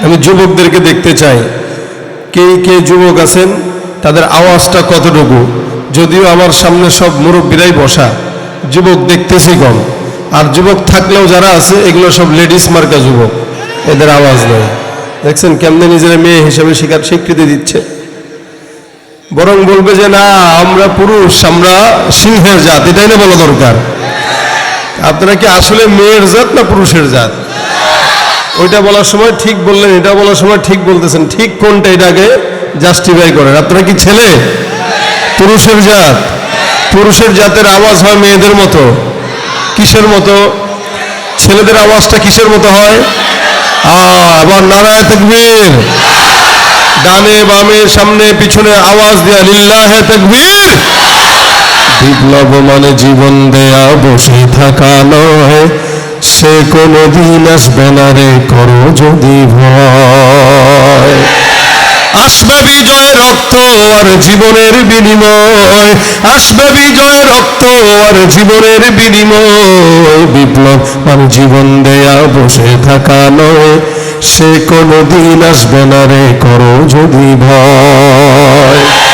আমি যুবকদেরকে দেখতে চাই। কে কে যুবক আছেন? তাদের আওয়াজটা কতটুকু? যদিও আমার সামনে সব মুরব্বীরাই বসা। যুবক দেখতেছি কম। আর যুবক থাকলেও যারা আছে, এগুলো সব লেডিস মার্কা যুবক। এদের আওয়াজ নেই। দেখছেন কেমনে নিজের মেয়ে হিসেবে স্বীকার স্বীকৃতি দিচ্ছে। বরং বলবে যে, না, আমরা পুরুষ, আমরা সিংহের জাত। এটাই না বলা দরকার। আপনারা কি আসলে মেয়ের জাত না পুরুষের জাত? ওইটা বলার সময় ঠিক বললেন, এটা বলার সময় ঠিক বলতেছেন। ঠিক কোনটা এটাকে জাস্টিফাই করেন। আপনারা কি ছেলে? পুরুষের জাত। পুরুষের জাতের আওয়াজ হয় মেয়েদের মতো। কিসের মতো? ছেলেদের আওয়াজটা কিসের মতো হয়? আবার নারায় তকবীর। ডানে বামে সামনে পিছনে আওয়াজ দেয়া, লিল্লাহে তকবীর। বিপ্লব মানে জীবন দেয়া, বসে থাকা নয়। সে কোনো দিন আসবে না রে, করো যদি ভয়। আসবে বিজয় রক্ত আর জীবনের বিনিময়। আসবে বিজয় রক্ত আর জীবনের বিনিময়। বিপ্লব মানে জীবন দেয়া বসে থাকা নয়। সে কোনো দিন আসবে না রে, করো যদি ভয়।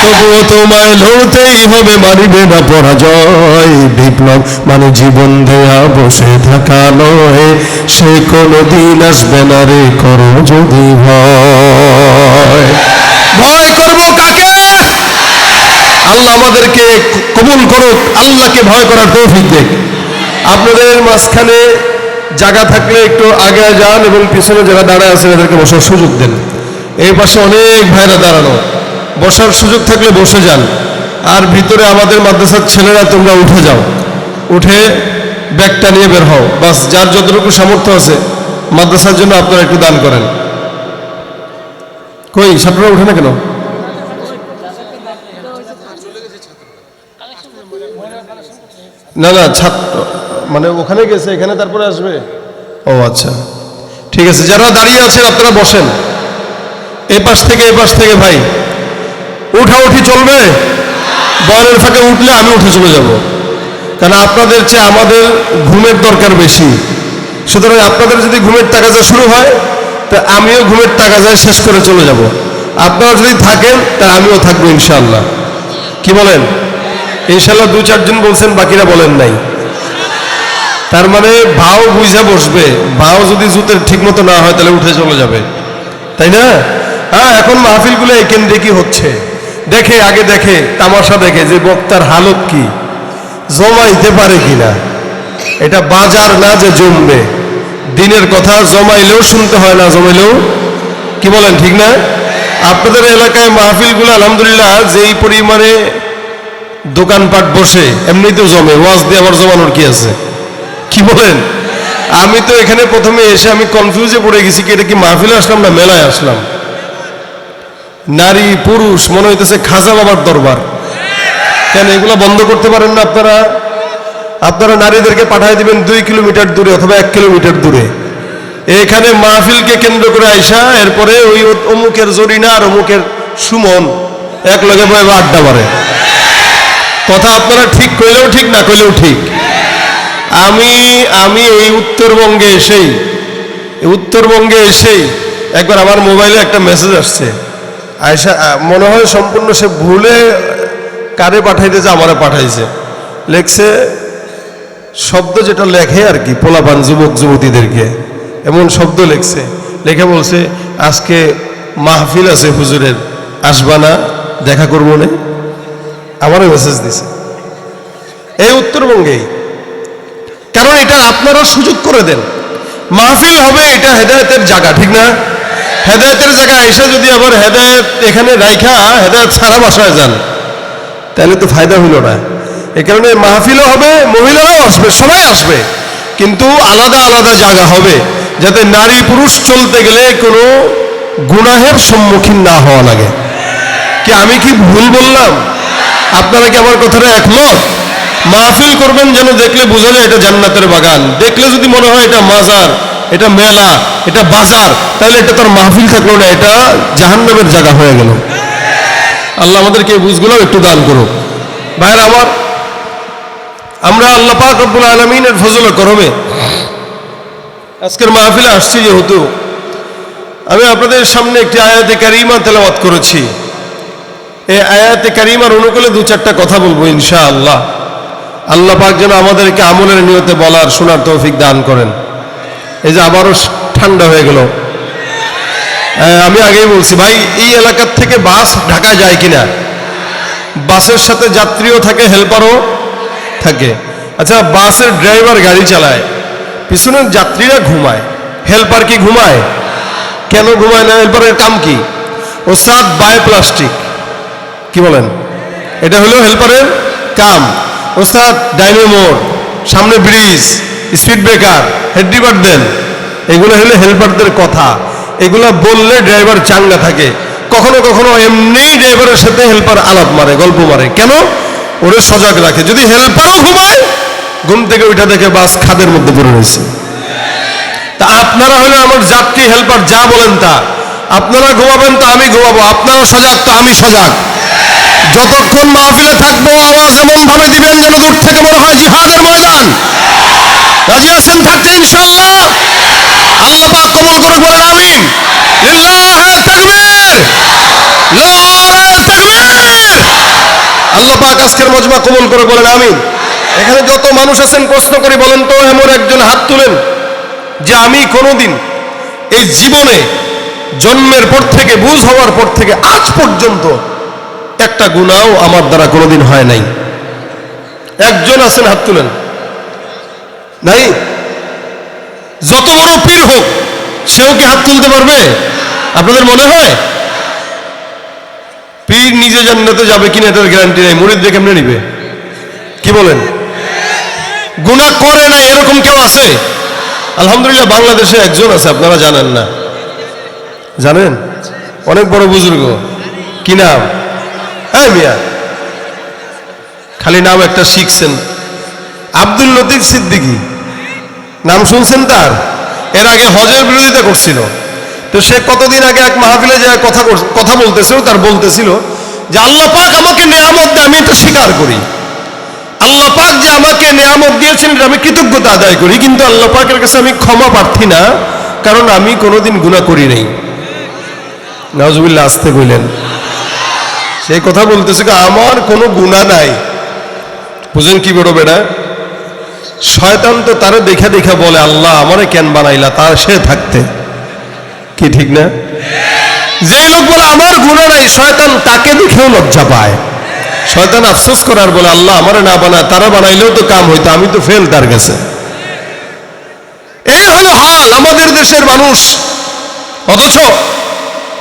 তবুও তোমায় লড়তেই হবে মানিবে না পরাজয়। বিপ্লব মানে জীবন দেয়া, বসে থাকা নয়। সে কোনো দিন আসবে না রে, করো যদি ভয়। ভয় করব কাকে? আল্লাহ আমাদেরকে কবুল করুক, আল্লাহকে ভয় করার তৌফিক দেখ। আপনাদের মাঝখানে জায়গা থাকলে একটু আগে যান এবং পিছনে যারা দাঁড়ায় আছেন, এদেরকে বসার সুযোগ দেন। এই পাশে অনেক ভাইরা দাঁড়ানো। বসার সুযোগ থাকলে বসে যান। আর ভিতরে আমাদের মাদ্রাসার ছেলেরা, তোমরা উঠে যাও। উঠে ব্যাগটা নিয়ে বের হও। বাস, যার যতটুকু সামর্থ্য আছে, মাদ্রাসার জন্য আপনারা একটু দান করেন। কই, ছাত্ররা উঠে না কেন? না না, ছাত্র মানে ওখানে গেছে, এখানে তারপরে আসবে। ও আচ্ছা। ঠিক আছে, যারা দাঁড়িয়ে আছেন, আপনারা বসেন। এ পাশ থেকে এ পাশ থেকে, ভাই। উঠা উঠি চলবে? বয়লের ফাঁকে উঠলে আমি উঠে চলে যাব। কারণ আপনাদের চেয়ে আমাদের ঘুমের দরকার বেশি। সুতরাং আপনাদের যদি ঘুমের টাকা টাকাজা শুরু হয়, তা আমিও ঘুমের টাকাজা শেষ করে চলে যাব। আপনারা যদি থাকেন, তা আমিও থাকব ইনশাআল্লাহ। কি বলেন? ইনশাল্লাহ দু চারজন বলছেন, বাকিরা বলেন নাই। তার মানে ভাও বুঝে বসবে। ভাও যদি জুতের ঠিক মতো না হয়, তাহলে উঠে চলে যাবে। তাই না? হ্যাঁ এখন মাহফিলগুলো এই কেন্দ্রে হচ্ছে? দেখে, আগে দেখে, তামাশা দেখে যে বক্তার হালত কি জমাইতে পারে কিনা। এটা বাজার না যে জমবে। দিনের কথা জমাইলেও শুনতে হয় না, জমাইলেও। কি বলেন, ঠিক না? আপনাদের এলাকায় মাহফিলগুলো, আলহামদুলিল্লাহ, যেই পরিমাণে দোকানপাট বসে এমনিতেও জমে। ওয়াজ দিয়ে আবার জমানোর কি আছে? কি বলেন? আমি তো এখানে প্রথমে এসে আমি কনফিউজে পড়ে গেছি কি, এটা কি মাহফিলে আসলাম না মেলায় আসলাম? নারী, পুরুষ, মনে হইতেছে খাজা বাবার দরবার। কেন, এগুলো বন্ধ করতে পারেন না আপনারা? আপনারা নারীদেরকে পাঠিয়ে দিবেন দুই কিলোমিটার দূরে অথবা এক কিলোমিটার দূরে। এখানে মাহফিলকে কেন্দ্র করে আইসা, এরপরে ওই অমুকের জরিনা আর অমুকের সুমন এক লগে বয়ে আড্ডা মারে। কথা আপনারা ঠিক কইলেও ঠিক, না কইলেও ঠিক। আমি আমি এই উত্তরবঙ্গে এসেই উত্তরবঙ্গে এসেই একবার আমার মোবাইলে একটা মেসেজ আসছে। আয়সা মনে হয় সম্পূর্ণ সে ভুলে কারে পাঠাইতেছে আমারে পাঠাইছে। লেখছে, শব্দ যেটা লেখে আর কি, পোলাপান যুবক যুবতীদেরকে, এমন শব্দ লেখছে। লেখে বলছে, আজকে মাহফিল আছে হুজুরের, আসবা না, দেখা করব না। আমারও মেসেজ দিছে। এই উত্তরবঙ্গেই কারণ এটা আপনারা সুযোগ করে দেন? মাহফিল হবে এটা হেদায়তের জায়গা, ঠিক না? হেদায়তের জায়গায় এসে যদি আবার হেদায়ত এখানে রাইখা, হেদায়ত সারা বাসায় যান, তাহলে তো ফায়দা হইল না। এ কারণে মাহফিলও হবে, মহিলারাও আসবে, সবাই আসবে। কিন্তু আলাদা আলাদা জায়গা হবে, যাতে নারী পুরুষ চলতে গেলে কোনো গুনাহের সম্মুখীন না হওয়া লাগে। কি আমি কি ভুল বললাম? আপনারা কি আমার কথাটা একমত? মাহফিল করবেন যেন দেখলে বোঝা যায় এটা জান্নাতের বাগান। দেখলে যদি মনে হয় এটা মাজার এটা মেলা, এটা বাজার, তাহলে এটা তার মাহফিল থাকল না, এটা জাহান্নামের জায়গা হয়ে গেল। আল্লাহ আমাদেরকে বুঝগুলো একটু দান করুক। ভাইয়ের আমার, আমরা আল্লাহ পাক রব্বুল আলমিনের ফজল করবে আজকের মাহফিলে আসছি যেহেতু। আমি আপনাদের সামনে একটি আয়াতে কারিমা তেলাওয়াত করেছি। এই আয়াতে কারিমার অনুকূলে দু চারটা কথা বলব ইনশা আল্লাহ আল্লাহ পাক যেন আমাদেরকে আমলের নিয়তে বলার শোনার তৌফিক দান করেন। এই যে আবারও ঠান্ডা হয়ে গেল। আমি আগেই বলছি, ভাই, এই এলাকার থেকে বাস ঢাকা যায় কিনা? বাসের সাথে যাত্রীও থাকে হেল্পারও থাকে। আচ্ছা বাসের ড্রাইভার গাড়ি চালায়, পিছনের যাত্রীরা ঘুমায় হেল্পার কি ঘুমায়? কেন ঘুমায় না? হেল্পারের কাম কি? ওস্তাদ বাই প্লাস্টিক কি বলেন? এটা হলো হেল্পারের কাম। ওস্তাদ ডাইনোমোর সামনে ব্রিজ। স্পিড ব্রেকার হেড্রিবার দেন এগুলো হলো হেল্পারদের কথা। এগুলো বললে ড্রাইভার চাঙ্গা থাকে। কখনো কখনো এমনি ড্রাইভারের সাথে হেল্পার আলাপ মারে, গল্প মারে। কেন? ওরে সজাগ রাখে। যদি হেল্পারও ঘুমায়, ঘুম থেকে ওইটা দেখে বাস খাদের মধ্যে পড়ে রয়েছে। তা আপনারা হলে আমার যাত্রী হেল্পার যা বলেন তা। আপনারা ঘুমাবেন তো আমি ঘুমাবো, আপনারা সজাগ তো আমি সজাগ। যতক্ষণ মাহফিলে থাকব, আওয়াজ এমন ভাবে দিবেন যেন দূর থেকে মনে হয় জিহাদের ময়দান রাজি আছেন থাকতে ইনশাল্লাহ আল্লাহ পাক কবুল করে বলেন আমিন লিল্লাহে তাকবীর নারে তাকবীর আল্লাহ পাক আজকের মজমা কবুল করে বলেন, আমিন। এখানে যত মানুষ আছেন, প্রশ্ন করে, বলেন তো, এমন একজন হাত তুলেন যে আমি কোনোদিন এই জীবনে জন্মের পর থেকে, বুঝ হওয়ার পর থেকে, আজ পর্যন্ত একটা গুণাও আমার দ্বারা কোনোদিন হয় নাই। একজন আছেন, হাত তুলেন। নাই? যত বড় পীর হোক, সেও কি হাত তুলতে পারবে? আপনাদের মনে হয়? পীর নিজে জান্নাতে যাবে কিনা এটার গ্যারান্টি নেই। মুরিদ দেখে কেমনে নিবে? কি বলেন? গুণা করে না এরকম কেউ আছে? আলহামদুলিল্লাহ বাংলাদেশে একজন আছে, আপনারা জানেন না। জানেন? অনেক বড় বুজুর্গ। কি নাম? হ্যাঁ মিয়া। খালি নাম একটা শিখছেন। আব্দুল লতিফ সিদ্দিকী। নাম শুনছেন তার? এর আগে হজের বিরোধিতা করছিল। তো সে কতদিন আগে এক মাহফিলে যে কথা কথা বলতেছিল, তার বলতেছিল যে আল্লাহ পাক আমাকে নিয়ামত দেয়, আমি এটা স্বীকার করি। আল্লাহ পাক যে আমাকে নিয়ামত দিয়েছেন, এটা আমি কৃতজ্ঞতা আদায় করি, কিন্তু আল্লাহ পাকের কাছে আমি ক্ষমা প্রার্থী না, কারণ আমি কোনোদিন গুনাহ করি নাই। নজবুল্লাহ আসতে কইলেন সেই কথা বলতেছে আমার কোনো গুণা নাই। বুঝেন কি বড় বেটা শয়তান তো তারে দেখে দেখে বলে, আল্লাহ আমারে কেন বানাইলা তার সে থাকতে। কি ঠিক না? যে লোক বলে আমার গুণা নাই, শয়তান তাকে দেখেও লজ্জা পায়। শয়তান আফসোস করার বলে, আল্লাহ, আমারে না বানায়, তারা বানাইলেও তো কাম হইতো, আমি তো ফেল তার কাছে। এই হলো হাল আমাদের দেশের মানুষ। অথচ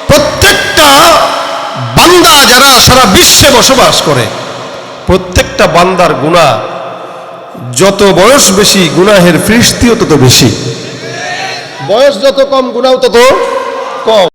প্রত্যেকটা বান্দা যারা সারা বিশ্বে বসবাস করে, প্রত্যেকটা বান্দার গুণা, যত বয়স বেশি, গুনাহের ফিরিস্তিও তত বেশি। বয়স যত কম গুণাও তত কম।